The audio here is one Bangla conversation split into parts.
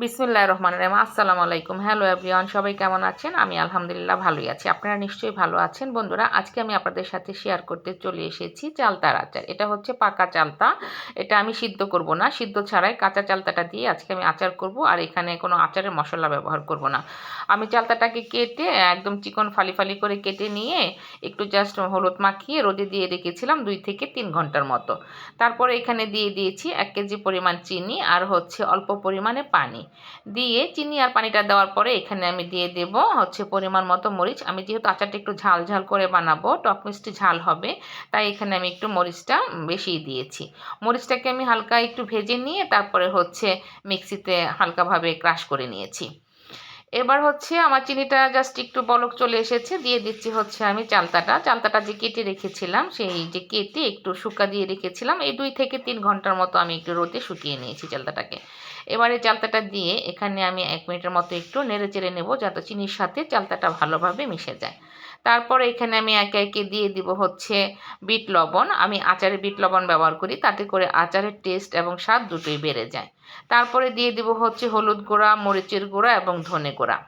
বিসমুল্লাহ রহমান রহিম। আসসালামু আলাইকুম। হ্যালো এভরিওয়ান, সবাই কেমন আছেন? আমি আলহামদুলিল্লাহ ভালোই আছি। আপনারা নিশ্চয়ই ভালো আছেন। বন্ধুরা, আজকে আমি আপনাদের সাথে শেয়ার করতে চলে এসেছি চালতার আচার। এটা হচ্ছে পাকা চালতা। এটা আমি সিদ্ধ করব না। সিদ্ধ ছাড়াই কাঁচা চালতাটা দিয়ে আজকে আমি আচার করব আর এখানে কোনো আচারের মশলা ব্যবহার করব না। আমি চালতাটাকে কেটে একদম চিকন ফালি ফালি করে কেটে নিয়ে একটু জাস্ট হলুদ মাখিয়ে রোদে দিয়ে রেখেছিলাম দুই থেকে তিন ঘণ্টার মতো। তারপরে এখানে দিয়ে দিয়েছি এক কেজি পরিমাণ চিনি আর হচ্ছে অল্প পরিমাণে পানি। দিয়ে চিনি আর পানিটা দেওয়ার পরে এখানে আমি দিয়ে দেব হচ্ছে পরিমাণ মতো মরিচ। আমি যেহেতু আচারটা একটু ঝাল ঝাল করে বানাবো, টক মিষ্টি ঝাল হবে, তাই এখানে আমি একটু মরিচটা বেশি দিয়েছি। মরিচটাকে আমি হালকা একটু ভেজে নিয়ে তারপরে হচ্ছে মিক্সিতে হালকাভাবে ক্রাশ করে নিয়েছি। এবার হচ্ছে আমার চিনিটা জাস্ট একটু বলক চলে এসেছে, দিয়ে দিচ্ছি হচ্ছে আমি চালতাটা। চালতাটা যে কেটে রেখেছিলাম, সেই যে কেটে একটু শুকা দিয়ে রেখেছিলাম। এই দুই থেকে তিন ঘণ্টার মতো আমি একটু রোদে শুকিয়ে নিয়েছি চালতাটাকে। এবারে চালতাটা দিয়ে এখানে আমি এক মিনিটের মতো একটু নেড়ে চেড়ে নেব, যাতে চিনির সাথে চালতাটা ভালোভাবে মিশে যায়। তারপরে এখানে আমি একে একে দিয়ে দিব হচ্ছে বিট লবণ। আমি আচারে বিট লবণ ব্যবহার করি, তাতে করে আচারের টেস্ট এবং স্বাদ দুটোই বেড়ে যায়। তারপরে দিয়ে দিব হচ্ছে হলুদ গুঁড়া, মরিচের গুঁড়া এবং ধনে গুঁড়া।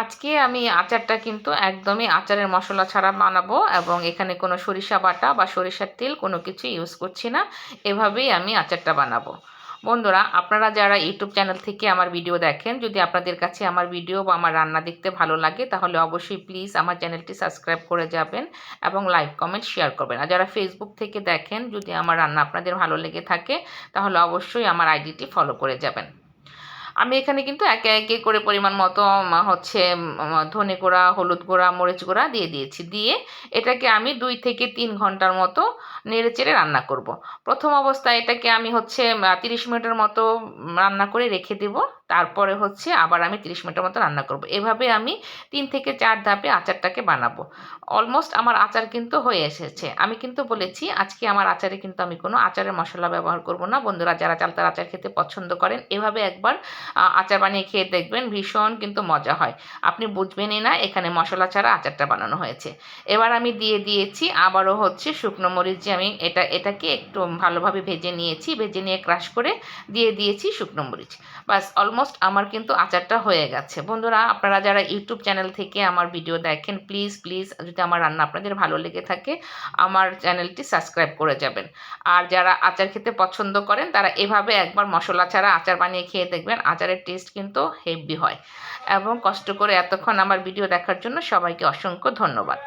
আজকে আমি আচারটা কিন্তু একদমই আচারের মশলা ছাড়া বানাবো এবং এখানে কোনো সরিষা বাটা বা সরিষার তেল কোনো কিছু ইউজ করছি না। এভাবেই আমি আচারটা বানাবো। বন্ধুরা, আপনারা যারা ইউটিউব চ্যানেল থেকে আমার ভিডিও দেখেন, যদি আপনাদের কাছে আমার ভিডিও বা আমার রান্না দেখতে ভালো লাগে, তাহলে অবশ্যই প্লিজ আমার চ্যানেলটি সাবস্ক্রাইব করে যাবেন এবং লাইক, কমেন্ট, শেয়ার করবেন। আর যারা ফেসবুক থেকে দেখেন, যদি আমার রান্না আপনাদের ভালো লেগে থাকে, তাহলে অবশ্যই আমার আইডিটি ফলো করে যাবেন। আমি এখানে কিন্তু একে একে করে পরিমাণ মতো হচ্ছে ধনে গুঁড়া, হলুদ গুঁড়া, মরিচ গুঁড়া দিয়ে দিয়েছি। দিয়ে এটাকে আমি দুই থেকে তিন ঘণ্টার মতো নেড়ে চেড়ে রান্না করব। প্রথম অবস্থায় এটাকে আমি হচ্ছে তিরিশ মিনিটের মতো রান্না করে রেখে দেব। তারপরে হচ্ছে আবার আমি তিরিশ মিনিটের মতো রান্না করব। এভাবে আমি তিন থেকে চার ধাপে আচারটাকে বানাবো। অলমোস্ট আমার আচার কিন্তু হয়ে এসেছে। আমি কিন্তু বলেছি, আজকে আমার আচারে কিন্তু আমি কোনো আচারের মশলা ব্যবহার করব না। বন্ধুরা, যারা চালতার আচার খেতে পছন্দ করেন, এভাবে একবার আচার বানিয়ে খেয়ে দেখবেন ভীষণ কিন্তু মজা হয়। আপনি বুঝবেনই না, এখানে মশলা ছাড়া আচারটা বানানো হয়েছে। এবার আমি দিয়ে দিয়েছি আবারও হচ্ছে শুকনো মরিচ যে আমি এটা, এটাকে একটু ভালোভাবে ভেজে নিয়েছি, ভেজে নিয়ে ক্রাশ করে দিয়ে দিয়েছি শুকনো মরিচ। বাস অলমোস্ট আমার কিন্তু আচারটা হয়ে গেছে। বন্ধুরা, আপনারা যারা ইউটিউব চ্যানেল থেকে আমার ভিডিও দেখেন প্লিজ প্লিজ যদি আমার রান্না আপনাদের ভালো লেগে থাকে, আমার চ্যানেলটি সাবস্ক্রাইব করে যাবেন। আর যারা আচার খেতে পছন্দ করেন, তারা এভাবে একবার মশলা ছাড়া আচার বানিয়ে খেয়ে দেখবেন। আচারের টেস্ট কিন্তু হেভি হয়। এবং কষ্ট করে এতক্ষণ আমার ভিডিও দেখার জন্য সবাইকে অসংখ্য ধন্যবাদ।